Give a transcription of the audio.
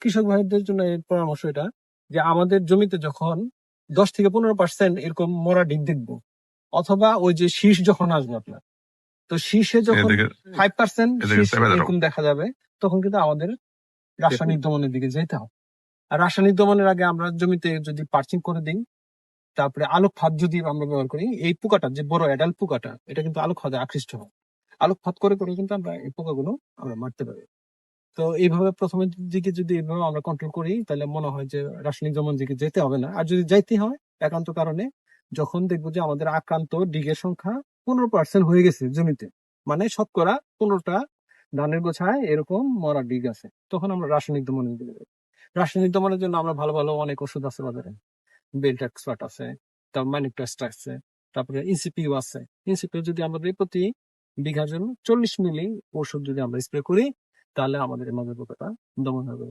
কৃষক ভাইদের জন্য পরামর্শ এটা যে আমাদের জমিতে যখন দশ থেকে পনেরো পার্সেন্ট এরকম মরা ডিগ দেখব অথবা ওই যে শীষ যখন আসবে আপনার তো শীষে যখন ফাইভ পার্সেন্ট। এরকম দেখা যাবে তখন কিন্তু আমাদের রাসায়নিক দমনের দিকে যেতে হবে। আর রাসায়নিক দমনের আগে আমরা জমিতে যদি পার্চিং করে দিই তারপরে আলোক ফাঁদ যদি আমরা ব্যবহার করি এই পোকাটা যে বড় অ্যাডাল্ট পোকাটা এটা কিন্তু আলোক ফাঁদে আকৃষ্ট হয়। আলোক ফাঁদ করে করে কিন্তু আমরা এই পোকাগুলো আমরা মারতে পারি। তো এইভাবে প্রথমের দিকে যদি এইভাবে আমরা কন্ট্রোল করি, তাহলে মনে হয় যে রাসায়নিক দমন দিকে যেতে হবে না। আর যদি যাইতে হয় একান্ত কারণে, যখন দেখব যে আমাদের আক্রান্ত ডিগের সংখ্যা পনেরো পার্সেন্ট হয়ে গেছে জমিতে মানে শতকরা পনেরোটা ধানের গোছায় এরকম মরা ডিগ আছে, তখন আমরা রাসায়নিক দমনের দিকে যাব। রাসায়নিক দমনের জন্য আমরা ভালো ভালো অনেক ওষুধ আছে বাজারে। বেল্ট এক্সপার্ট আছে তারপর মানিক আছে, তারপরে ইনসিপিউ আছে। ইনসিপিউ যদি আমরা প্রতি বিঘার জন্য চল্লিশ মিলি ওষুধ যদি আমরা স্প্রে করি তাহলে আমাদের মাদকতা দমন হবে।